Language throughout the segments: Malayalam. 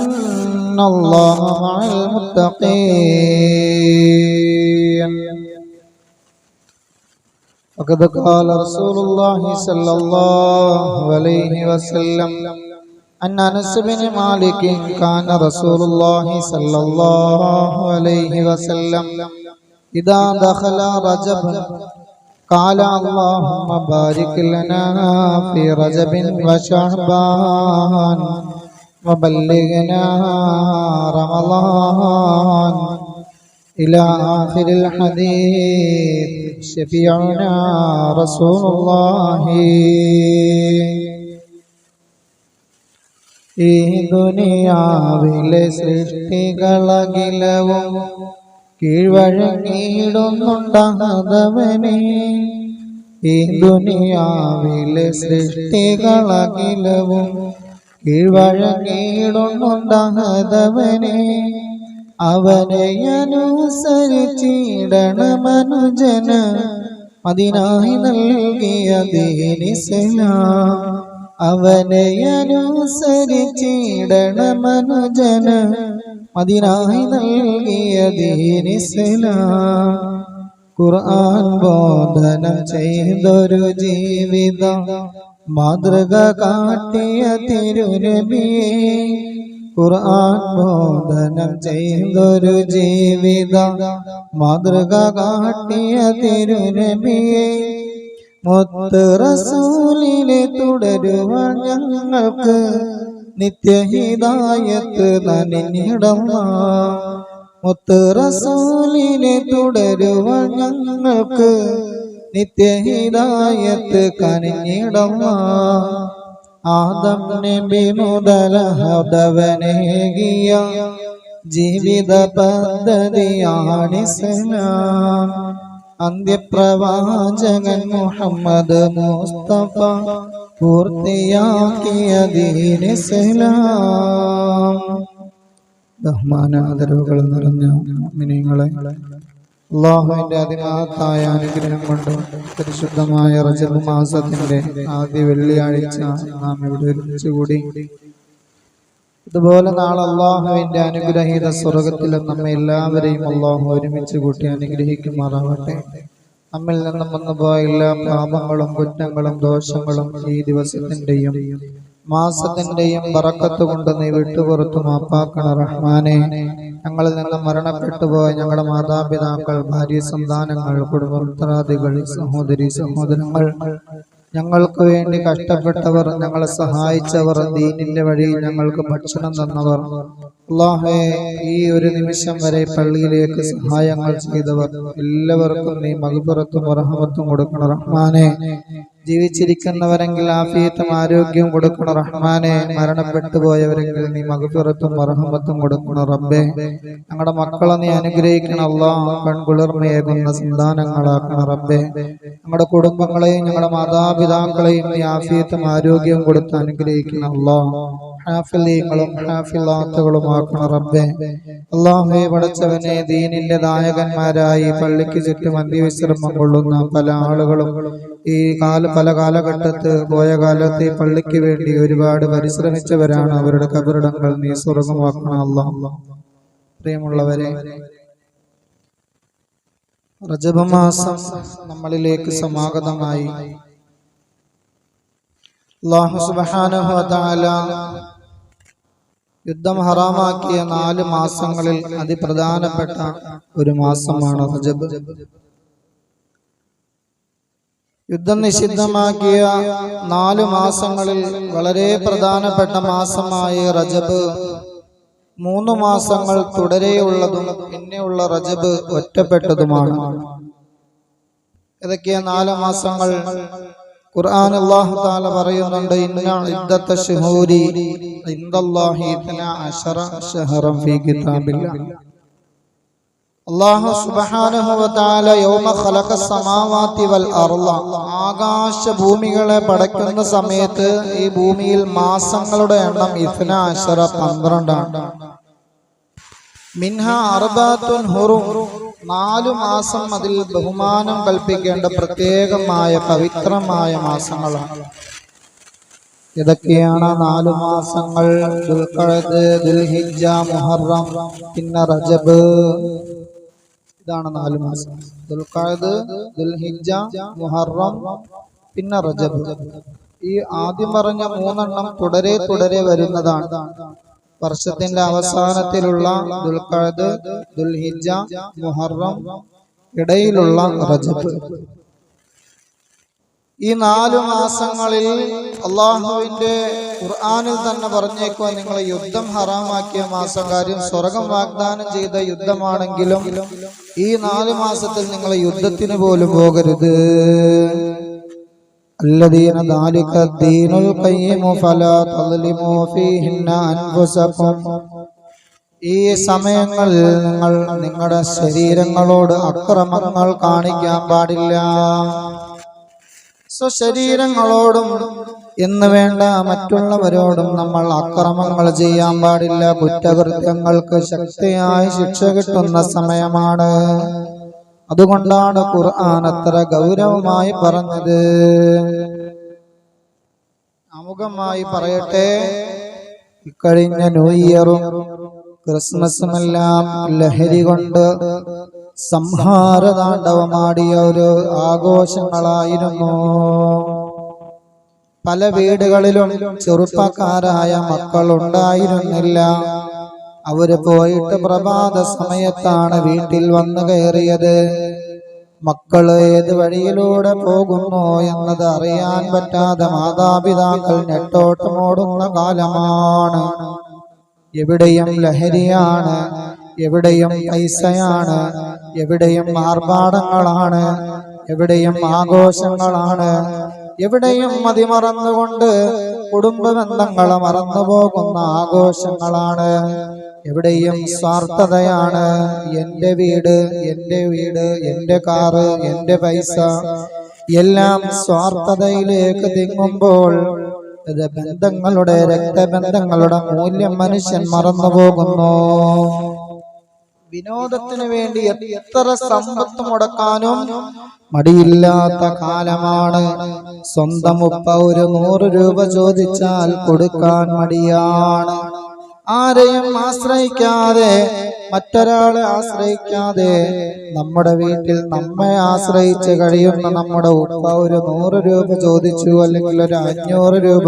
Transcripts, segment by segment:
إن الله مع المتقين وقد قال رسول الله صلى الله عليه وسلم عن انس بن مالك كان رسول الله صلى الله عليه وسلم اذا دخل رجب قال اللهم بارك لنا في رجب وشعبان وبلغنا رمضان إلى آخر الحديث شفيعنا رسول الله ഈ ദുനിയാവിലെ സൃഷ്ടികളകിലവും കീഴ്വഴങ്ങിയിടുന്നുണ്ടാകവനെ ഈ ദുനിയാവിലെ സൃഷ്ടികളകിലവും കീഴ്വഴങ്ങിയിടുന്നുണ്ടാകവനെ അവനെ അനുസരിച്ചിടണമനുജന് അതിനായി നൽകിയ ദീനിസലാം അവനെ അനുസരിച്ചിടണമനുജന് അതിനായി നൽകിയ ദീനിസലാം ഖുർആൻ ബോധനം ചെയ്തൊരു ജീവിതം മാതൃക കാട്ടിയ തിരുനബിയെ ഖുർആൻ ബോധനം ചെയ്തൊരു ജീവിതം. മാതൃക കാട്ടിയ തിരുനബിയെ മുത്ത് റസൂലിനെ തുടരുവാൻ ഞങ്ങൾക്ക് നിത്യഹിതായത്ത് നനിഞ്ഞിടമ്മ മുത്ത് റസൂലിനെ തുടരുവാൻ ഞങ്ങൾക്ക് നിത്യഹിതായത്ത് കനിഞ്ഞിടമ്മ ആദം നബി മുതല ഹദവനേകിയ ജീവിത പദ്ധതിയാണിസ്ലാം അന്ത്യപ്രവാചകൻ മുഹമ്മദ് മുസ്തഫ പൂർത്തിയാക്കിയ ദീനിസ്ലാം നിറഞ്ഞ മിനിങ്ങളെ അള്ളാഹുവിന്റെ അതിമഹത്തായ അനുഗ്രഹം കൊണ്ട് പരിശുദ്ധമായ റജബ് മാസത്തിന്റെ ആദ്യ വെള്ളിയാഴ്ച നാം ഇവിടെ ഒരുമിച്ചുകൂടി ഇതുപോലെ നാളെ അള്ളാഹുവിന്റെ അനുഗ്രഹീത സ്വർഗത്തിലും നമ്മെ എല്ലാവരെയും അള്ളാഹു ഒരുമിച്ച് കൂട്ടി അനുഗ്രഹിക്കുമാറാവട്ടെ. നമ്മിൽ നിന്നും വന്നുപോയ എല്ലാ പാപങ്ങളും കുറ്റങ്ങളും ദോഷങ്ങളും ഈ ദിവസത്തിന്റെയും മാസത്തിന്റെയും പറക്കത്ത് കൊണ്ട് നീ വിട്ടുപുറത്തു മാപ്പാക്കണ റഹ്മാനെ. ഞങ്ങളിൽ നിന്ന് മരണപ്പെട്ടു പോയ ഞങ്ങളുടെ മാതാപിതാക്കൾ ഭാര്യ സന്താനങ്ങൾ കുടുംബാദികൾ സഹോദരി സഹോദരങ്ങൾ. ഞങ്ങൾക്ക് വേണ്ടി കഷ്ടപ്പെട്ടവർ ഞങ്ങളെ സഹായിച്ചവർ ദീനിന്റെ വഴി ഞങ്ങൾക്ക് ഭക്ഷണം തന്നവർ. അള്ളാഹേ ഈ ഒരു നിമിഷം വരെ പള്ളിയിലേക്ക് സഹായങ്ങൾ ചെയ്തവർ. എല്ലാവർക്കും നീ മകുപുറത്തും റഹമത്തും കൊടുക്കണം റഹ്മാനെ. ജീവിച്ചിരിക്കുന്നവരെങ്കിൽ ആഫിയത്തും ആരോഗ്യവും കൊടുക്കണം. റഹ്മാനെ മരണപ്പെട്ടു പോയവരെങ്കിൽ നീ മകഫിറത്തും റഹമത്തും കൊടുക്കണം റബ്ബേ. ഞങ്ങളുടെ മക്കളെ നീ അനുഗ്രഹിക്കണം. അല്ലാ കൺകുളിർമയേകുന്ന സന്താനങ്ങളാക്കണം റബ്ബേ. ഞങ്ങളുടെ കുടുംബങ്ങളെയും ഞങ്ങളുടെ മാതാപിതാക്കളെയും നീ ആഫിയത്തും ആരോഗ്യവും കൊടുത്ത് അനുഗ്രഹിക്കണം. അല്ലാ ഹാഫിലീങ്ങളും റബ്ബെ. അള്ളാഹു പടച്ചവനെ ദീനിന്റെ നായകന്മാരായി പള്ളിക്ക് ചുറ്റും അന്ത്യവിശ്രമം കൊള്ളുന്ന പല ആളുകളും ഈ കാല പല കാലഘട്ടത്ത് പോയ കാലത്ത് ഈ പള്ളിക്ക് വേണ്ടി ഒരുപാട് പരിശ്രമിച്ചവരാണ് അവരുടെ കബറിടങ്ങൾ നീ സ്വർഗമാക്കണം അള്ളാഹ് പ്രിയമുള്ളവരെ റജബ് മാസം നമ്മളിലേക്ക് സമാഗതമായി അള്ളാഹു തആല യുദ്ധം ഹറാമാക്കിയ നാല് മാസങ്ങളിൽ അതിപ്രധാനപ്പെട്ട ഒരു മാസമാണ് റജബ് യുദ്ധം നിഷിദ്ധമാക്കിയ നാല് മാസങ്ങളിൽ വളരെ പ്രധാനപ്പെട്ട മാസമായ റജബ്. മൂന്ന് മാസങ്ങൾ തുടരെയുള്ളതും പിന്നെയുള്ള റജബ് ഒറ്റപ്പെട്ടതുമാണ്. ഏതൊക്കെയാ നാല് മാസങ്ങൾ? ഖുർആൻ അശറ ഫീ സുബ്ഹാനഹു യൗമ വൽ ആകാശ ഭൂമികളെ പടയ്ക്കുന്ന സമയത്ത് ഈ ഭൂമിയിൽ മാസങ്ങളുടെ എണ്ണം ഇത്ന അശറ പന്ത്രണ്ടാണ്. മിൻഹ അർബാത്തുൻ ഹുറും നാലു മാസം അതിൽ ബഹുമാനം കൽപ്പിക്കേണ്ട പ്രത്യേകമായ പവിത്രമായ മാസങ്ങളാണ്. ഇതൊക്കെയാണ് നാലു മാസങ്ങൾ ദുൽഖഅദ്, ദുൽഹിജ്ജ മുഹറം പിന്നെ റജബ്. ഇതാണ് നാലു മാസം. ദുൽഖഅദ് ദുൽഹിജ്ജ മുഹറം പിന്നെ റജബ്. ഈ ആദ്യം പറഞ്ഞ മൂന്നെണ്ണം തുടരെ തുടരെ വരുന്നതാണ്. വർഷത്തിന്റെ അവസാനത്തിലുള്ള ദുൽഖഅദ് ദുൽഹിജ മുഹറം ഇടയിലുള്ള റജബ്. ഈ നാലു മാസങ്ങളിൽ അള്ളാഹുവിന്റെ ഖുർആാനിൽ തന്നെ പറഞ്ഞേക്കുക നിങ്ങൾ യുദ്ധം ഹറാമാക്കിയ മാസം കാര്യം സ്വർഗം വാഗ്ദാനം ചെയ്ത യുദ്ധമാണെങ്കിലും ഈ നാല് മാസത്തിൽ നിങ്ങൾ യുദ്ധത്തിന് പോലും പോകരുത്. الذين ذلك الدين القيم فلا تظلموا فيهن أنفسكم ഈ സമയങ്ങളിൽ നിങ്ങൾ നിങ്ങളുടെ ശരീരങ്ങളോട് അക്രമങ്ങൾ കാണിക്കാൻ പാടില്ല സ്വശരീരങ്ങളോടും എന്ന് വേണ്ട മറ്റുള്ളവരോടും നമ്മൾ അക്രമങ്ങൾ ചെയ്യാൻ പാടില്ല കുറ്റകൃത്യങ്ങൾക്ക് ശക്തിയായ ശിക്ഷ കിട്ടുന്ന സമയമാണ് അതുകൊണ്ടാണ് ഖുർആൻ അത്ര ഗൗരവമായി പറഞ്ഞത്. അമുഖമായി പറയട്ടെ ഇക്കഴിഞ്ഞ ന്യൂ ഇയറും ക്രിസ്മസുമെല്ലാം ലഹരി കൊണ്ട് സംഹാരതാണ്ഡവമാടിയ ഒരു ആഘോഷങ്ങളായിരുന്നു. പല വീടുകളിലും ചെറുപ്പക്കാരായ മക്കൾ ഉണ്ടായിരുന്നില്ല അവർ പോയിട്ട് പ്രഭാത സമയത്താണ് വീട്ടിൽ വന്നു കയറിയത്. മക്കൾ ഏത് വഴിയിലൂടെ പോകുന്നു എന്നത് അറിയാൻ പറ്റാതെ മാതാപിതാക്കൾ നെട്ടോട്ടമോടുന്ന കാലമാണ്. എവിടെയും ലഹരിയാണ് എവിടെയും പൈസയാണ് എവിടെയും ആർഭാടങ്ങളാണ് എവിടെയും ആഘോഷങ്ങളാണ്. എവിടെയും മതിമറന്നുകൊണ്ട് കുടുംബ ബന്ധങ്ങളെ മറന്നുപോകുന്ന ആഘോഷങ്ങളാണ്. എവിടെയും സ്വാർത്ഥതയാണ്. എന്റെ വീട് എന്റെ വീട് എന്റെ കാറ് എന്റെ പൈസ. എല്ലാം സ്വാർത്ഥതയിലേക്ക് തിങ്ങുമ്പോൾ ബന്ധങ്ങളുടെ രക്തബന്ധങ്ങളുടെ മൂല്യം മനുഷ്യൻ മറന്നുപോകുന്നു. വിനോദത്തിന് വേണ്ടി എത്ര സമ്പത്ത് മുടക്കാനും മടിയില്ലാത്ത കാലമാണ്. സ്വന്തം ഉപ്പ ഒരു നൂറ് രൂപ ചോദിച്ചാൽ കൊടുക്കാൻ മടിയാണ്. ആരെയും ആശ്രയിക്കാതെ മറ്റൊരാളെ ആശ്രയിക്കാതെ നമ്മുടെ വീട്ടിൽ നമ്മെ ആശ്രയിച്ച് കഴിയുന്ന നമ്മുടെ ഉപ്പ ഒരു നൂറ് രൂപ ചോദിച്ചു അല്ലെങ്കിൽ ഒരു അഞ്ഞൂറ് രൂപ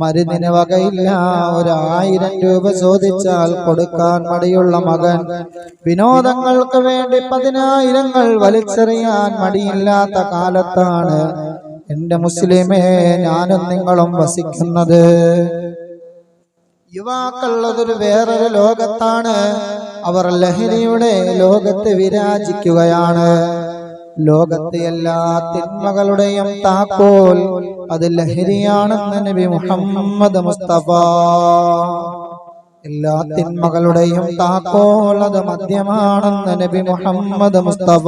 മരുന്നിന് വകയില്ല. ഒരു ആയിരം രൂപ ചോദിച്ചാൽ കൊടുക്കാൻ മടിയുള്ള മകൻ വിനോദങ്ങൾക്ക് വേണ്ടി പതിനായിരങ്ങൾ വലിച്ചെറിയാൻ മടിയില്ലാത്ത കാലത്താണ് എന്റെ മുസ്ലിമേ ഞാനും നിങ്ങളും വസിക്കുന്നത്. യുവാക്കൾ അതൊരു വേറൊരു ലോകത്താണ്. അവർ ലഹരിയുടെ ലോകത്ത് വിരാജിക്കുകയാണ്. ലോകത്തെ എല്ലാ തിന്മകളുടെയും താക്കോൽ അത് ലഹരിയാണെന്ന് നബി മുഹമ്മദ് മുസ്തഫ. എല്ലാ തിന്മകളുടെയും താക്കോൽ അത് മദ്യമാണെന്ന് നബി മുഹമ്മദ് മുസ്തഫ.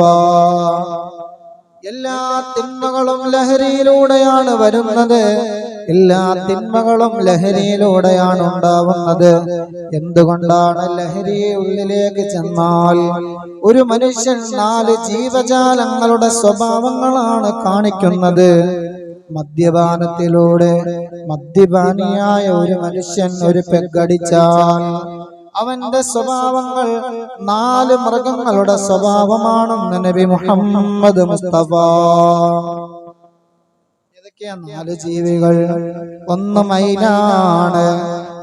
എല്ലാ തിന്മകളും ലഹരിയിലൂടെയാണ് വരുന്നത്. എല്ലാ തിന്മകളും ലഹരിയിലൂടെയാണ് ഉണ്ടാവുന്നത്. എന്തുകൊണ്ടാണ് ലഹരി ഉള്ളിലേക്ക് ചെന്നാൽ? ഒരു മനുഷ്യൻ നാല് ജീവജാലങ്ങളുടെ സ്വഭാവങ്ങളാണ് കാണിക്കുന്നത്. മദ്യപാനത്തിലൂടെ മദ്യപാനിയായ ഒരു മനുഷ്യൻ ഒരു പെഗടിച്ചാൽ അവന്റെ സ്വഭാവങ്ങൾ നാല് മൃഗങ്ങളുടെ സ്വഭാവമാണെന്ന് നബി മുഹമ്മദ് മുസ്തഫ നാല് ജീവികൾ. ഒന്ന് മൈനാണ്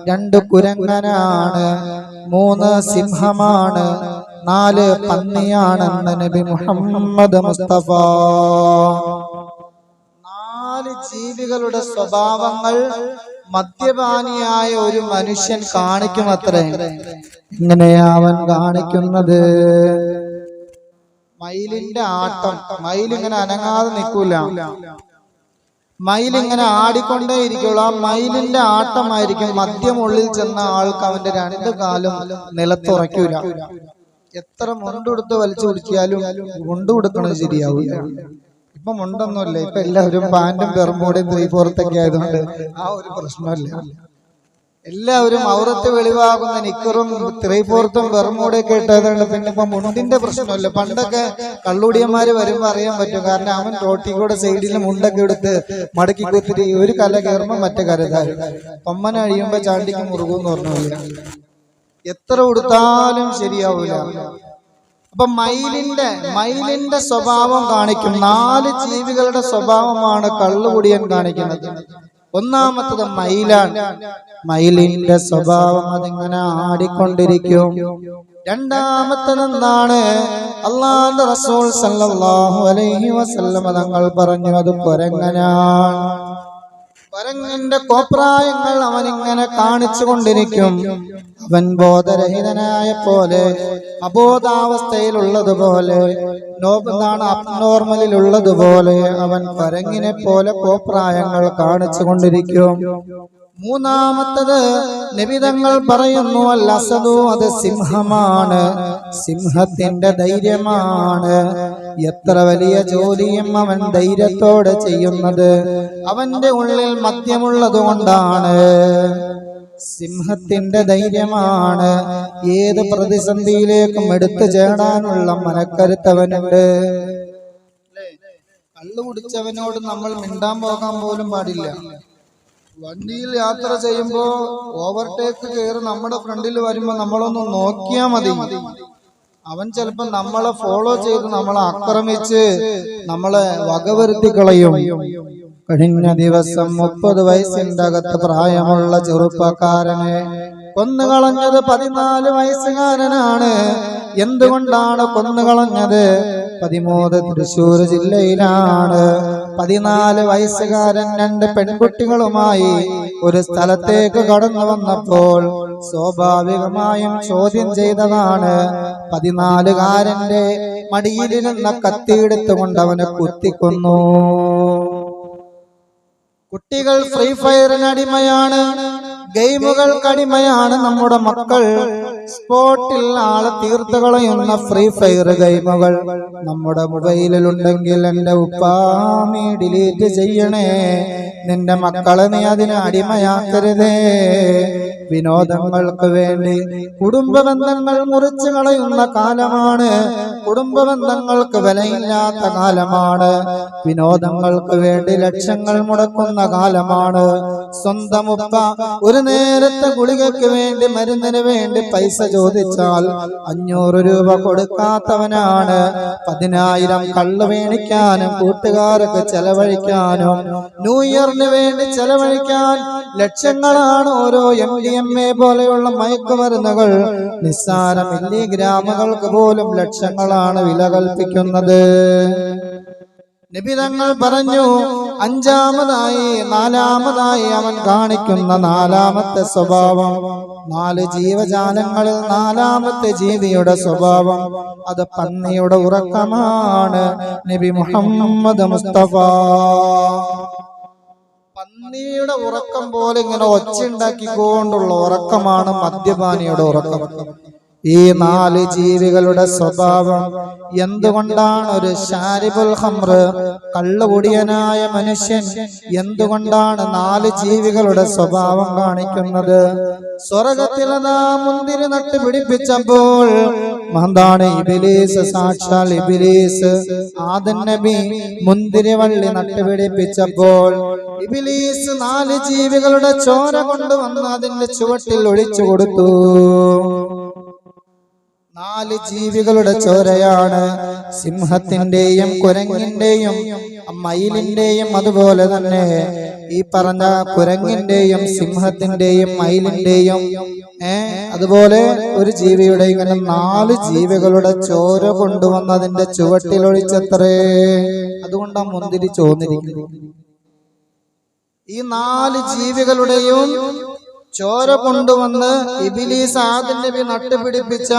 രണ്ട് കുരങ്ങനാണ് മൂന്ന് സിംഹമാണ് നാല് പന്നിയാണെന്ന് നബി മുഹമ്മദ് മുസ്തഫ. നാല് ജീവികളുടെ സ്വഭാവങ്ങൾ മദ്യപാനിയായ ഒരു മനുഷ്യൻ കാണിക്കുമത്രേ. ഇങ്ങനെയാ അവൻ കാണിക്കുന്നത്? മയിലിന്റെ ആട്ടം. മയിലിങ്ങനെ അനങ്ങാതെ നിൽക്കൂല. മയിലിങ്ങനെ ആടിക്കൊണ്ടേ ഇരിക്കുള്ളൂ. ആ മയിലിന്റെ ആട്ടമായിരിക്കും. മദ്യം ഉള്ളിൽ ചെന്ന ആൾക്ക് അവന്റെ രണ്ടു കാലും നിലത്തുറയ്ക്കൂല. എത്ര മുണ്ടെടുത്ത് വലിച്ചു കുടിക്കിയാലും മുണ്ട് കൊടുക്കണത് ശരിയാവില്ല ഇപ്പൊ മുണ്ടൊന്നുമില്ല. ഇപ്പൊ എല്ലാവരും പാന്റും പെറുമ്പോടെയും ത്രീ ഫോർത്തൊക്കെ ആയതുകൊണ്ട് ആ ഒരു പ്രശ്നമില്ല. എല്ലാവരും ഔറത്ത് വെളിവാകുന്ന നിക്കറും ത്രീ വെറുമൂടെ കേട്ടതാണ് ഇട്ടതുകൊണ്ട് പിന്നെ ഇപ്പൊ മുണ്ടിന്റെ പ്രശ്നമല്ല. പണ്ടൊക്കെ കള്ളുടിയന്മാര് വരുമ്പോ അറിയാൻ പറ്റും. കാരണം അവൻ തോട്ടിക്കൂടെ കൂടെ സൈഡിൽ മുണ്ടൊക്കെ എടുത്ത് മടക്കി കുത്തിരി ഒരു കല കയറുമ്പോ മറ്റേ കര പൊമ്മന അഴിയുമ്പോ ചാണ്ടിക്ക് മുറുകൂന്ന് എന്ന് പറഞ്ഞു എത്ര ഉടുത്താലും ശരിയാവൂല. അപ്പൊ മയിലിന്റെ മയിലിന്റെ സ്വഭാവം കാണിക്കും. നാല് ജീവികളുടെ സ്വഭാവമാണ് കള്ളുകുടിയൻ കാണിക്കുന്നത്. ഒന്നാമത്തത് മയിലാണ്. മയിലിന്റെ സ്വഭാവം അതിങ്ങനെ ആടിക്കൊണ്ടിരിക്കും. രണ്ടാമത്തത് എന്താണ്? അള്ളാന്റെ റസൂൽ സല്ലല്ലാഹു അലൈഹി വസല്ലമ തങ്ങൾ പറഞ്ഞു അത് കുരങ്ങനാണ് കുരങ്ങന്റെ കോപ്രായങ്ങൾ അവൻ ഇങ്ങനെ കാണിച്ചു കൊണ്ടിരിക്കും അവൻ ബോധരഹിതനായ പോലെ അബോധാവസ്ഥയിലുള്ളതുപോലെ നോബെന്നാണ് അബ്നോർമലിലുള്ളതുപോലെ അവൻ പരങ്ങിനെ പോലെ കോപ്രായങ്ങൾ കാണിച്ചു കൊണ്ടിരിക്കും മൂന്നാമത്തത് നിബിതങ്ങൾ പറയുന്നു അല്ല അസദു അത് സിംഹമാണ് സിംഹത്തിന്റെ ധൈര്യമാണ്. എത്ര വലിയ ജോലിയും അവൻ ധൈര്യത്തോടെ ചെയ്യുന്നത്? അവന്റെ ഉള്ളിൽ മദ്യമുള്ളത് കൊണ്ടാണ്. സിംഹത്തിന്റെ ധൈര്യമാണ്. ഏത് പ്രതിസന്ധിയിലേക്കും എടുത്തു ചേടാനുള്ള മനക്കരുത്തവനുണ്ട്. കള്ളു കുടിച്ചവനോട് നമ്മൾ മിണ്ടാൻ പോകാൻ പോലും പാടില്ല. വണ്ടിയിൽ യാത്ര ചെയ്യുമ്പോ ഓവർടേക്ക് കയറി നമ്മുടെ ഫ്രണ്ടിൽ വരുമ്പോ നമ്മളൊന്ന് നോക്കിയാ മതി. അവൻ ചിലപ്പോ നമ്മളെ ഫോളോ ചെയ്ത് നമ്മളെ ആക്രമിച്ച് നമ്മളെ വകവരുത്തി കളയും കഴിഞ്ഞ ദിവസം മുപ്പത് വയസ്സിന്റെ അകത്ത് പ്രായമുള്ള ചെറുപ്പക്കാരനെ കൊന്നുകളഞ്ഞത് പതിനാല് വയസ്സുകാരനാണ്. എന്തുകൊണ്ടാണ് കൊന്നുകളഞ്ഞത്? പതിമൂന്ന് തൃശൂർ ജില്ലയിലാണ്. പതിനാല് വയസ്സുകാരൻ രണ്ട് പെൺകുട്ടികളുമായി ഒരു സ്ഥലത്തേക്ക് കടന്നു വന്നപ്പോൾ സ്വാഭാവികമായും ചോദ്യം ചെയ്തതാണ് പതിനാലുകാരന്റെ മടിയിലിരുന്ന കത്തിയെടുത്തുകൊണ്ട് അവനെ കുത്തിക്കൊന്നു. കുട്ടികൾ ഫ്രീ ഫയറിന് അടിമയാണ് ഗെയിമുകൾക്ക് അടിമയാണ് നമ്മുടെ മക്കൾ. സ്പോട്ടിൽ ആളെ തീർത്തു കളയുന്ന ഫ്രീ ഫയർ ഗെയിമുകൾ നമ്മുടെ മൊബൈലിലുണ്ടെങ്കിൽ എന്റെ ഉപ്പാമി ഡിലീറ്റ് ചെയ്യണേ. നിന്റെ മക്കളെ നീ അതിന് അടിമയാക്കരുതേ. വിനോദങ്ങൾക്ക് വേണ്ടി കുടുംബ ബന്ധങ്ങൾ മുറിച്ചു കളയുന്ന കാലമാണ്. കുടുംബ ബന്ധങ്ങൾക്ക് വിലയില്ലാത്ത കാലമാണ്. വിനോദങ്ങൾക്ക് വേണ്ടി ലക്ഷങ്ങൾ മുടക്കുന്ന കാലമാണ്. സ്വന്തം ഉപ്പ ഒരു നേരത്തെ ഗുളികയ്ക്ക് വേണ്ടി മരുന്നിന് വേണ്ടി പൈസ ചോദിച്ചാൽ അഞ്ഞൂറ് രൂപ കൊടുക്കാത്തവനാണ്. പതിനായിരം കള്ള് വേണിക്കാനും കൂട്ടുകാരൊക്കെ ചെലവഴിക്കാനും ന്യൂ ഇയറിന് വേണ്ടി ചെലവഴിക്കാൻ ലക്ഷങ്ങളാണ് ഓരോ എം ഡി എം എ പോലെയുള്ള മയക്കുമരുന്നുകൾ. നിസ്സാര മില്ലിഗ്രാമുകൾക്ക് പോലും ലക്ഷങ്ങളാണ് വില കൽപ്പിക്കുന്നത്. നിബിതങ്ങൾ പറഞ്ഞു അഞ്ചാമതായി നാലാമതായി അവൻ കാണിക്കുന്ന നാലാമത്തെ സ്വഭാവം. നാല് ജീവജാലങ്ങളിൽ നാലാമത്തെ ജീവിയുടെ സ്വഭാവം. അത് പന്നിയുടെ ഉറക്കമാണ്. നബി മുഹമ്മദ് മുസ്തഫ. പന്നിയുടെ ഉറക്കം പോലെ ഇങ്ങനെ ഒച്ചുണ്ടാക്കിക്കൊണ്ടുള്ള ഉറക്കമാണ് മദ്യപാനിയുടെ ഉറക്കം. ഈ നാല് ജീവികളുടെ സ്വഭാവം എന്തുകൊണ്ടാണ് ഒരു ഷാരിബുൽ ഹംറ് കള്ളുകുടിയനായ മനുഷ്യൻ എന്തുകൊണ്ടാണ് നാല് ജീവികളുടെ സ്വഭാവം കാണിക്കുന്നത്? സ്വർഗത്തിലതാ മുന്തിരി നട്ട് പിടിപ്പിച്ചപ്പോൾ മഹന്താണ് ഇബിലീസ് സാക്ഷാൽ ഇബിലീസ് ആദൻ നബി മുന്തിരി വള്ളി നട്ടുപിടിപ്പിച്ചപ്പോൾ ഇബിലീസ് നാല് ജീവികളുടെ ചോര കൊണ്ടുവന്ന് അതിന്റെ ചുവട്ടിൽ ഒഴിച്ചു കൊടുത്തു. നാല് ജീവികളുടെ ചോരയാണ് സിംഹത്തിന്റെയും കുരങ്ങിന്റെയും മയിലിന്റെയും അതുപോലെ തന്നെ ഈ പറഞ്ഞ കുരങ്ങിന്റെയും സിംഹത്തിന്റെയും മയിലിന്റെയും ഏ അതുപോലെ ഒരു ജീവിയുടെ ഇങ്ങനെ നാല് ജീവികളുടെ ചോര കൊണ്ടുവന്നതിന്റെ അതിന്റെ ചുവട്ടിൽ ഒഴിച്ചത്രേ. അതുകൊണ്ടാ മുന്തിരി ചോന്നിരിക്കുന്നത്. ഈ നാല് ജീവികളുടെയും ചോര കൊണ്ടുവന്ന് ഇബിലീസ് ആദ്യം നബി നട്ടുപിടിപ്പിച്ച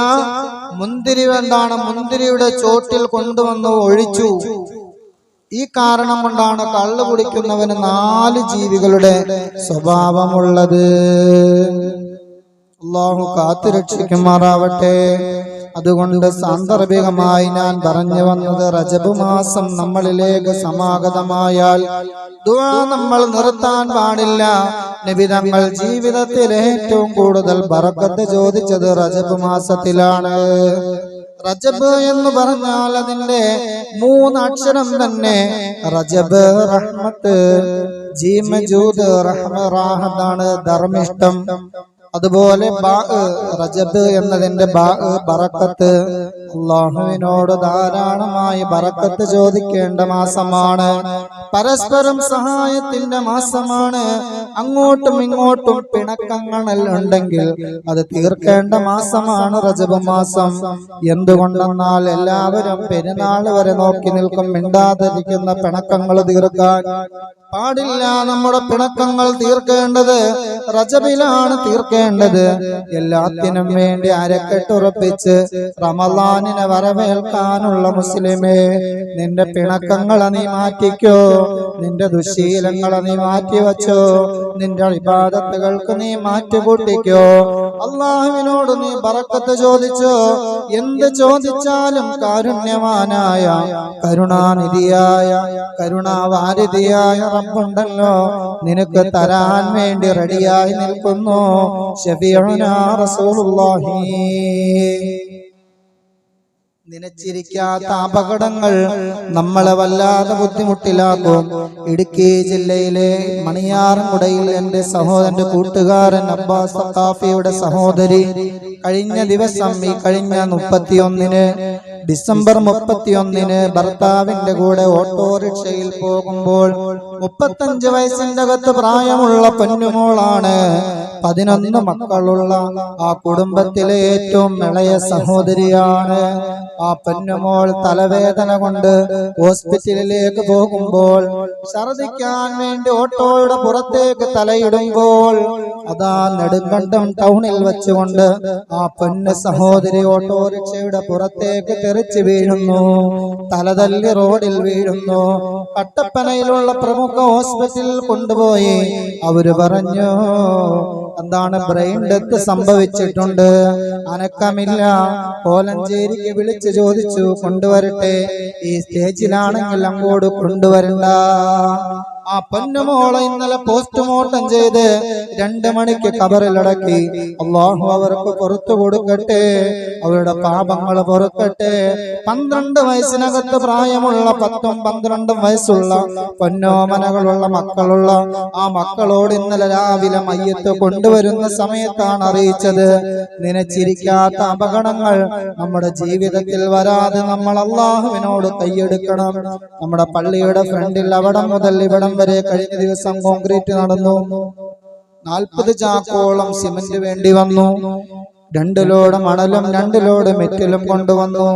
മുന്തിരി എന്താണ്? മുന്തിരിയുടെ ചോട്ടിൽ കൊണ്ടുവന്ന് ഒഴിച്ചു. ഈ കാരണം കൊണ്ടാണ് കള്ളു കുടിക്കുന്നവന് നാല് ജീവികളുടെ സ്വഭാവമുള്ളത്. അള്ളാഹു കാത്തുരക്ഷിക്കുമാറാവട്ടെ. അതുകൊണ്ട് സാന്ദർഭികമായി ഞാൻ പറഞ്ഞു വന്നത് റജബ് മാസം നമ്മളിലേക്ക് സമാഗതമായാൽ ദുആ നമ്മൾ നിർത്താൻ പാടില്ല. നിബിതങ്ങൾ ജീവിതത്തിൽ ഏറ്റവും കൂടുതൽ ബറക്കത്ത് ചോദിച്ചത് റജബ് മാസത്തിലാണ് റജബ് എന്ന് പറഞ്ഞാൽ അതിന്റെ മൂന്നക്ഷരം തന്നെ. റജബ് റഹ്മത്ത് ജീമജൂദ് റഹ്മ ധർമ്മിഷ്ടം അതുപോലെ റജബ് എന്നതിന്റെ ബറക്കത്ത്. അള്ളാഹുവിനോട് ധാരാളമായി ബറക്കത്ത് ചോദിക്കേണ്ട മാസമാണ്. പരസ്പരം സഹായത്തിന്റെ മാസമാണ്. അങ്ങോട്ടും ഇങ്ങോട്ടും പിണക്കങ്ങൾ ഉണ്ടെങ്കിൽ അത് തീർക്കേണ്ട മാസമാണ് റജബ് മാസം. എന്തുകൊണ്ടെന്നാൽ എല്ലാവരും പെരുന്നാൾ വരെ നോക്കി നിൽക്കും. മിണ്ടാതിരിക്കുന്ന പിണക്കങ്ങൾ തീർക്കാൻ. പാടില്ല നമ്മുടെ പിണക്കങ്ങൾ തീർക്കേണ്ടത് റജബിലാണ് തീർക്കേണ്ടത്. എല്ലാത്തിനും വേണ്ടി അരക്കെട്ടുറപ്പിച്ച് റമലാനിനെ വരവേൽക്കാനുള്ള മുസ്ലിമേ നിന്റെ പിണക്കങ്ങളെ നീ മാറ്റിക്കോ നിന്റെ ദുശീലങ്ങളെ നീ മാറ്റി വച്ചോ നിന്റെ ഇബാദത്തുകൾക്ക് നീ മാറ്റുകൂട്ടിക്കോ. അള്ളാഹുവിനോട് നീ പറക്കത്ത് ചോദിച്ചോ എന്ത് ചോദിച്ചാലും കാരുണ്യവാനായ കരുണാനിധിയായ കരുണാവാരിധിയായ റബ്ബുണ്ടല്ലോ നിനക്ക് തരാൻ വേണ്ടി റെഡിയായി നിൽക്കുന്നു. ഷഫീഉനാ റസൂലുള്ളാഹി. നനച്ചിരിക്കാത്ത അപകടങ്ങൾ നമ്മളെ വല്ലാതെ ബുദ്ധിമുട്ടിലാക്കും. ഇടുക്കി ജില്ലയിലെ മണിയാറൻകുടയിൽ എന്റെ സഹോദരന്റെ കൂട്ടുകാരൻ അബ്ബാസ് സഖാഫിയുടെ സഹോദരി കഴിഞ്ഞ ദിവസം ഈ കഴിഞ്ഞ മുപ്പത്തിയൊന്നിന് ഡിസംബർ മുപ്പത്തിയൊന്നിന് ഭർത്താവിന്റെ കൂടെ ഓട്ടോറിക്ഷയിൽ പോകുമ്പോൾ മുപ്പത്തഞ്ച് വയസ്സിന്റെ അകത്ത് പ്രായമുള്ള പൊന്നുമോളാണ്. പതിനൊന്ന് മക്കളുള്ള ആ കുടുംബത്തിലെ ഏറ്റവും ഇളയ സഹോദരിയാണ് ആ പൊന്നുമോൾ തലവേദന കൊണ്ട് ഹോസ്പിറ്റലിലേക്ക് പോകുമ്പോൾ ഛർദിക്കാൻ വേണ്ടി ഓട്ടോയുടെ പുറത്തേക്ക് തലയിടുമ്പോൾ അതാ നെടുങ്കണ്ടം ടൗണിൽ വെച്ചുകൊണ്ട് ആ പൊന്ന് സഹോദരി ഓട്ടോറിക്ഷയുടെ പുറത്തേക്ക് തെറിച്ചു വീഴുന്നു. തലതല്ലി റോഡിൽ വീഴുന്നു. കട്ടപ്പനയിലുള്ള പ്രമുഖ ഹോസ്പിറ്റലിൽ കൊണ്ടുപോയി. അവർ പറഞ്ഞു എന്താണ് ബ്രെയിൻ ഡെത്ത് സംഭവിച്ചിട്ടുണ്ട്. അനക്കമില്ല. കോലഞ്ചേരിക്ക് വിളിച്ചു ചോദിച്ചു കൊണ്ടുവരട്ടെ? ഈ സ്റ്റേജിലാണെങ്കിൽ അങ്ങോട്ട് കൊണ്ടുവരണ്ട. ആ പൊന്നുമോളെ ഇന്നലെ പോസ്റ്റ്മോർട്ടം ചെയ്ത് രണ്ട് മണിക്ക് കബറിലടക്കി. അള്ളാഹു അവർക്ക് പുറത്തു കൊടുക്കട്ടെ. അവരുടെ പാപങ്ങൾ പൊറുക്കട്ടെ. പന്ത്രണ്ട് വയസ്സിനകത്ത് പ്രായമുള്ള പത്തും പന്ത്രണ്ടും വയസ്സുള്ള പൊന്നോമനകളുള്ള മക്കളുള്ള ആ മക്കളോട് ഇന്നലെ രാവിലെ മയ്യത്ത് കൊണ്ടുവരുന്ന സമയത്താണ് അറിയിച്ചത്. നനച്ചിരിക്കാത്ത അപകടങ്ങൾ നമ്മുടെ ജീവിതത്തിൽ വരാതെ നമ്മൾ അള്ളാഹുവിനോട് കൈയെടുക്കണം. നമ്മുടെ പള്ളിയുടെ ഫ്രണ്ടിൽ അവിടം മുതൽ ഇവിടം വരെ കഴിഞ്ഞ ദിവസം കോൺക്രീറ്റ് നടന്നു. നാൽപ്പത് ചാക്കോളം സിമന്റ് വേണ്ടി വന്നു. രണ്ട് ലോഡ് മണലും രണ്ട് ലോഡ് മെറ്റലും കൊണ്ടുവന്നു.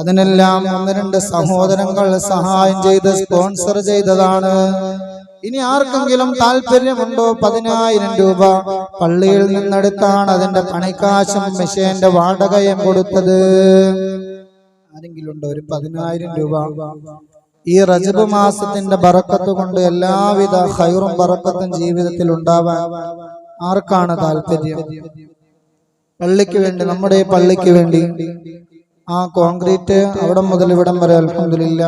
അതിനെല്ലാം ഒന്ന് രണ്ട് സഹോദരങ്ങൾ സഹായം ചെയ്ത് സ്പോൺസർ ചെയ്തതാണ്. ഇനി ആർക്കെങ്കിലും താല്പര്യമുണ്ടോ പതിനായിരം രൂപ. പള്ളിയിൽ നിന്നെടുത്താണ് അതിന്റെ പണിക്കാശും മെഷീന്റെ വാടകയും കൊടുത്തത്. ആരെങ്കിലും ഉണ്ടോ ഒരു പതിനായിരം രൂപ. ഈ റജബ് മാസത്തിന്റെ ബറക്കത്ത് കൊണ്ട് എല്ലാവിധ ഹൈറും ബറക്കത്തും ജീവിതത്തിൽ ഉണ്ടാവാൻ ആർക്കാണ് താല്പര്യം പള്ളിക്ക് വേണ്ടി നമ്മുടെ പള്ളിക്ക് വേണ്ടി. ആ കോൺക്രീറ്റ് അവിടെ മുതൽ ഇവിടം വരെ അൽഹംദുലില്ല.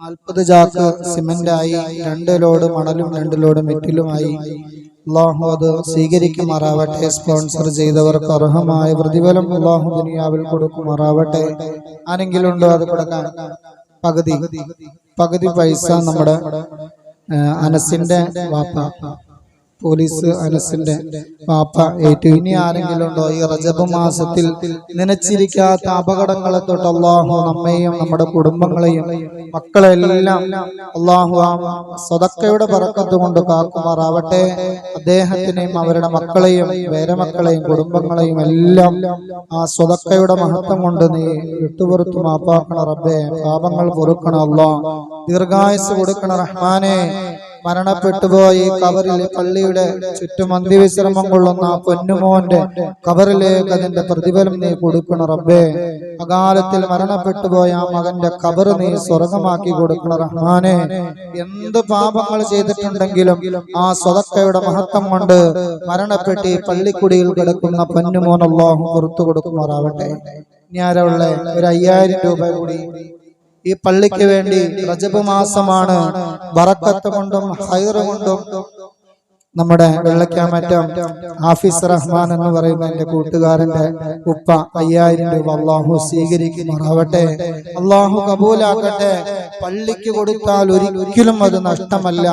നാൽപ്പത് ചാക്ക് സിമന്റ് ആയി രണ്ട് ലോഡ് മണലും രണ്ട് ലോഡ് മെറ്റിലുമായി. അള്ളാഹു അത് സ്വീകരിക്കുമാറാവട്ടെ. സ്പോൺസർ ചെയ്തവർക്ക് അർഹമായ പ്രതിഫലം അള്ളാഹു ദുനിയാവിൽ കൊടുക്കുമാറാവട്ടെ. ആരെങ്കിലും ഉണ്ടോ അത് കൊടുക്കാൻ? പകുതി. പകുതി പൈസ നമ്മുടെ അനസിന്റെ വാപ്പ. പോലീസ് അനസിന്റെ പാപ്പ ഏറ്റു. ഇനി ആരെങ്കിലും ഉണ്ടോ? ഈ റജബ് മാസത്തിൽ നനച്ചിരിക്കാത്ത അപകടങ്ങളെ തൊട്ട് അള്ളാഹു നമ്മെയും നമ്മുടെ കുടുംബങ്ങളെയും മക്കളെല്ലാം അള്ളാഹു സ്വതക്കയുടെ പറക്കത്ത് കൊണ്ട് കാക്കുമാറാവട്ടെ. അദ്ദേഹത്തിനെയും അവരുടെ മക്കളെയും വേരമക്കളെയും കുടുംബങ്ങളെയും എല്ലാം ആ സ്വതക്കയുടെ മഹത്വം കൊണ്ട് നീ വിട്ടുപുറത്തു മാപ്പാക്കണ റബ്ബേ. പാപങ്ങൾ പൊറുക്കണ അള്ളാഹ്. ദീർഘായുസ് കൊടുക്കണ റഹ്മാനെ. മരണപ്പെട്ടുപോയി ഈ കബറിലെ പള്ളിയുടെ ചുറ്റും അന്ത്യവിശ്രമം കൊള്ളുന്ന പൊന്നുമോന്റെ കബറിലേക്ക് അതിന്റെ പ്രതിഫലം നീ കൊടുക്കണം റബ്ബേ. അകാലത്തിൽ മരണപ്പെട്ടുപോയ ആ മകന്റെ കബർ നീ സ്വർഗമാക്കി കൊടുക്കണം റഹ്മാനെ. എന്ത് പാപങ്ങൾ ചെയ്തിട്ടുണ്ടെങ്കിലും ആ സ്വതക്കയുടെ മഹത്വം കൊണ്ട് മരണപ്പെട്ട് ഈ പള്ളിക്കുടിയിൽ കിടക്കുന്ന പൊന്നുമോൻ അള്ളാഹു പുറത്തു കൊടുക്കുമാറാവട്ടെ. ആരാ ഒരു അയ്യായിരം രൂപ കൂടി ഈ പള്ളിക്ക് വേണ്ടി റജബ് മാസമാണ് വറക്കത്ത് കൊണ്ടും ഹൈറ് കൊണ്ടും നമ്മുടെ വെള്ളക്കാമറ്റം ഹാഫിസ് റഹ്മാൻ എന്ന് പറയുന്ന എന്റെ കൂട്ടുകാരന്റെ ഉപ്പ അയ്യായിരം രൂപ അള്ളാഹു സ്വീകരിക്കുമാറാവട്ടെ. അള്ളാഹു കബൂലാക്കട്ടെ. പള്ളിക്ക് കൊടുത്താൽ ഒരിക്കലും അത് നഷ്ടമല്ല.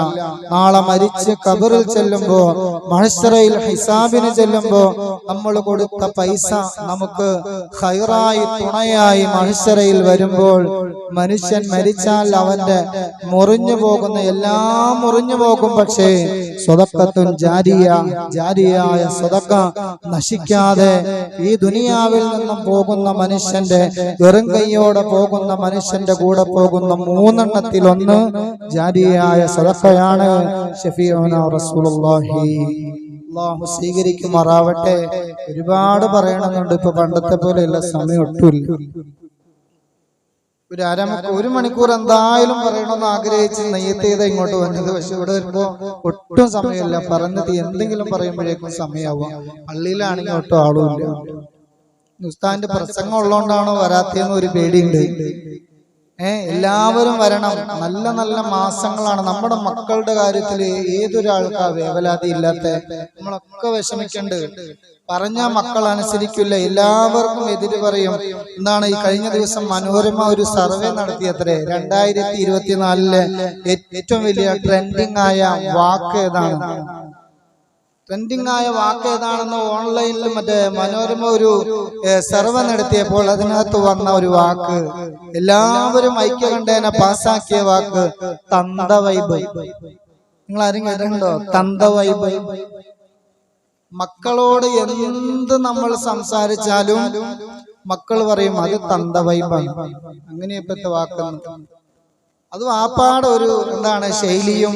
നാളെ മരിച്ച് കബറിൽ ചെല്ലുമ്പോ മഹസറയിൽ ഹിസാബിന് ചെല്ലുമ്പോ നമ്മൾ കൊടുത്ത പൈസ നമുക്ക് ഹൈറായി തുണയായി മഹസറയിൽ വരുമ്പോൾ മനുഷ്യൻ മരിച്ചാൽ അവന്റെ മുറിഞ്ഞു പോകുന്ന എല്ലാം മുറിഞ്ഞു പോകും. പക്ഷേ സ്വതക്കത്തും ജാരിയ ജാരിയായ സദക്ക നശിക്കാതെ ഈ ദുനിയാവിൽ നിന്നും പോകുന്ന മനുഷ്യന്റെ വെറും കൈയോടെ പോകുന്ന മനുഷ്യന്റെ കൂടെ പോകുന്ന മൂന്നെണ്ണത്തിൽ ഒന്ന് ജാരിയായ സദക്കയാണ് റസൂലുള്ളാഹി. അള്ളാഹു സ്വീകരിക്കുമാറാവട്ടെ. ഒരുപാട് പറയണമെന്നുണ്ട് ഇപ്പൊ പണ്ടത്തെ പോലെയല്ല സമയം ഒട്ടുമില്ല ഒരു അരമണിക്കൂർ ഒരു മണിക്കൂർ എന്തായാലും പറയണമെന്ന് ആഗ്രഹിച്ച് നെയ്യത്തേത് ഇങ്ങോട്ട് വന്നത്. പക്ഷെ ഇവിടെ വരുമ്പോ ഒട്ടും സമയമില്ല. പറഞ്ഞത് എന്തെങ്കിലും പറയുമ്പോഴേക്കും സമയമാവും പള്ളിയിലാണെങ്കിൽ ഒട്ടും ആളുമില്ല ഉസ്താന്റെ പ്രസംഗം ഉള്ളതുകൊണ്ടാണോ വരാത്തതെന്ന് ഒരു പേടിയുണ്ട്. എല്ലാവരും വരണം. നല്ല നല്ല മാസങ്ങളാണ്. നമ്മുടെ മക്കളുടെ കാര്യത്തിൽ ഏതൊരാൾക്കാ വേവലാതി ഇല്ലാത്ത? നമ്മളൊക്കെ വിഷമിക്കണ്ട്. പറഞ്ഞ മക്കൾ അനുസരിക്കില്ല എല്ലാവർക്കും എതിര് പറയും. എന്താണ് ഈ കഴിഞ്ഞ ദിവസം മനോരമ ഒരു സർവേ നടത്തിയത്രേ? രണ്ടായിരത്തി ഇരുപത്തിനാലിലെ ഏറ്റവും വലിയ ട്രെൻഡിങ് ആയ വാക്ക് ഏതാണ്? ട്രെൻഡിങ് ആയ വാക്ക് ഏതാണെന്ന് ഓൺലൈനിൽ മറ്റേ മനോരമ ഒരു സർവേ നടത്തിയപ്പോൾ അതിനകത്ത് വന്ന ഒരു വാക്ക്. എല്ലാവരും ഐക്യ കണ്ടേനെ പാസ്സാക്കിയ വാക്ക്. തന്ത വൈബ്. നിങ്ങൾ ആരും കേട്ടിട്ടുണ്ടോ? തന്ത വൈബ്. മക്കളോട് എന്ത് നമ്മൾ സംസാരിച്ചാലും മക്കൾ പറയും അത് തന്ത വൈബാണ്. അങ്ങനെ വാക്ക് വാക്കെന്ന്. അത് വാപ്പാടെ ഒരു എന്താണ് ശൈലിയും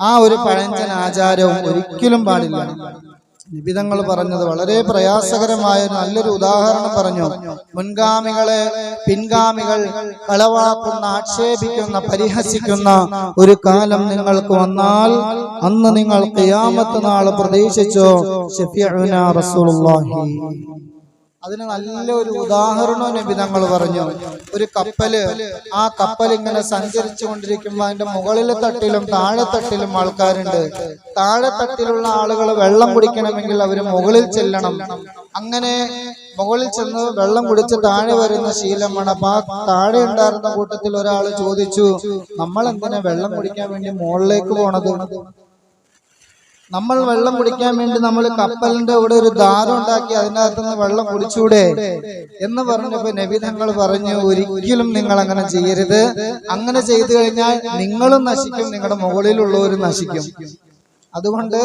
ആ ഒരു പഴഞ്ചൻ ആചാരവും ഒരിക്കലും പാടില്ല. നിബിതങ്ങൾ പറഞ്ഞത് വളരെ പ്രയാസകരമായ നല്ലൊരു ഉദാഹരണം പറഞ്ഞു. മുൻഗാമികളെ പിൻഗാമികൾ കളവാക്കുന്ന ആക്ഷേപിക്കുന്ന പരിഹസിക്കുന്ന ഒരു കാലം നിങ്ങൾക്ക് വന്നാൽ അന്ന് നിങ്ങൾ കിയാമത്ത് നാൾ പ്രതീക്ഷിച്ചോ? റസൂലുള്ളാഹി. അതിന് നല്ലൊരു ഉദാഹരണം നബി തങ്ങൾ പറഞ്ഞു. ഒരു കപ്പൽ ആ കപ്പൽ ഇങ്ങനെ സഞ്ചരിച്ചു കൊണ്ടിരിക്കുമ്പോൾ അതിന്റെ മുകളിലെ തട്ടിലും താഴെ തട്ടിലും ആൾക്കാരുണ്ട്. താഴെ തട്ടിലുള്ള ആളുകൾ വെള്ളം കുടിക്കണമെങ്കിൽ അവർ മുകളിൽ ചെല്ലണം. അങ്ങനെ മുകളിൽ ചെന്ന് വെള്ളം കുടിച്ച് താഴെ വരുന്ന ശീലമാണ്. അപ്പൊ ആ താഴെ ഉണ്ടായിരുന്ന കൂട്ടത്തിൽ ഒരാൾ ചോദിച്ചു നമ്മൾ എന്തിനാ വെള്ളം കുടിക്കാൻ വേണ്ടി മുകളിലേക്ക് പോണത്? നമ്മൾ വെള്ളം കുടിക്കാൻ വേണ്ടി നമ്മൾ കപ്പലിന്റെ ഇവിടെ ഒരു ദാരം ഉണ്ടാക്കി അതിനകത്തുനിന്ന് വെള്ളം കുടിച്ചൂടെ എന്ന് പറഞ്ഞപ്പോ നബിതങ്ങൾ പറഞ്ഞു ഒരിക്കലും നിങ്ങൾ അങ്ങനെ ചെയ്യരുത്. അങ്ങനെ ചെയ്തു കഴിഞ്ഞാൽ നിങ്ങളും നശിക്കും നിങ്ങളുടെ മുകളിലുള്ളവരും നശിക്കും. അതുകൊണ്ട്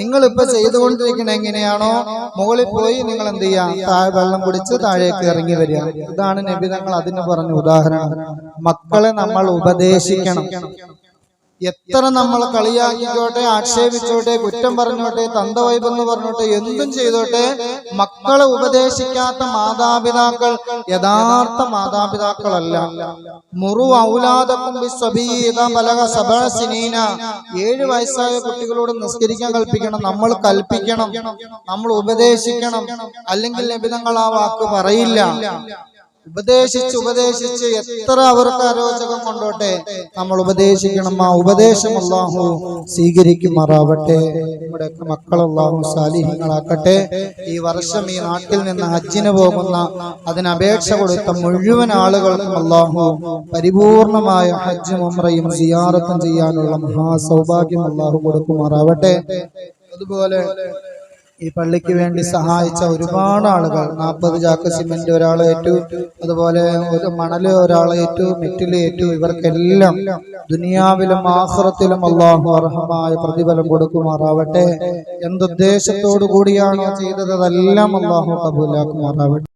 നിങ്ങൾ ഇപ്പൊ ചെയ്തുകൊണ്ടിരിക്കണ എങ്ങനെയാണോ മുകളിൽ പോയി നിങ്ങൾ എന്ത് ചെയ്യാം താഴെ വെള്ളം കുടിച്ച് താഴേക്ക് ഇറങ്ങി വരിക. ഇതാണ് നബിതങ്ങൾ അതിന് പറഞ്ഞ ഉദാഹരണം. മക്കളെ നമ്മൾ ഉപദേശിക്കണം. എത്ര നമ്മൾ കളിയാക്കിക്കോട്ടെ ആക്ഷേപിച്ചോട്ടെ കുറ്റം പറഞ്ഞോട്ടെ തന്തവൈബെന്ന് പറഞ്ഞോട്ടെ എന്തും ചെയ്തോട്ടെ മക്കളെ ഉപദേശിക്കാത്ത മാതാപിതാക്കൾ യഥാർത്ഥ മാതാപിതാക്കളല്ല. മുറു ഔലാദക്കും ഏഴ് വയസ്സായ കുട്ടികളോട് നിസ്കരിക്കാൻ കൽപ്പിക്കണം നമ്മൾ കൽപ്പിക്കണം നമ്മൾ ഉപദേശിക്കണം അല്ലെങ്കിൽ ലഭിതങ്ങൾ ആ വാക്ക് പറയില്ല. ഉപദേശിച്ച് ഉപദേശിച്ച് എത്ര അവർക്ക് അരോചകം കൊണ്ടോട്ടെ? നമ്മൾ ഉപദേശിക്കണം. ആ ഉപദേശം അള്ളാഹു സ്വീകരിക്കുമാറാവട്ടെ. നമ്മുടെ മക്കൾ സാലിഹ്യങ്ങളാക്കട്ടെ. ഈ വർഷം ഈ നാട്ടിൽ നിന്ന് ഹജ്ജിന് പോകുന്ന അതിനപേക്ഷ കൊടുത്ത മുഴുവൻ ആളുകൾക്കും അള്ളാഹു പരിപൂർണമായ ഹജ്ജും ഉമ്രയും സിയാറത്തും ചെയ്യാനുള്ള മഹാസൗഭാഗ്യം അള്ളാഹു കൊടുക്കുമാറാവട്ടെ. അതുപോലെ ഈ പള്ളിക്ക് വേണ്ടി സഹായിച്ച ഒരുപാട് ആളുകൾ. നാൽപ്പത് ചാക്ക് സിമെന്റ് ഒരാളെ ഏറ്റു അതുപോലെ ഒരു മണൽ ഒരാളെ ഏറ്റു മെറ്റിൽ ഏറ്റു. ഇവർക്കെല്ലാം ദുനിയാവിലും ആഹ്റത്തിലും അള്ളാഹു അർഹമായ പ്രതിഫലം കൊടുക്കുമാറാവട്ടെ. എന്തുദ്ദേശത്തോടു കൂടിയാണോ ചെയ്തത്? അതെല്ലാം അള്ളാഹു കബൂലാക്കുമാറാവട്ടെ.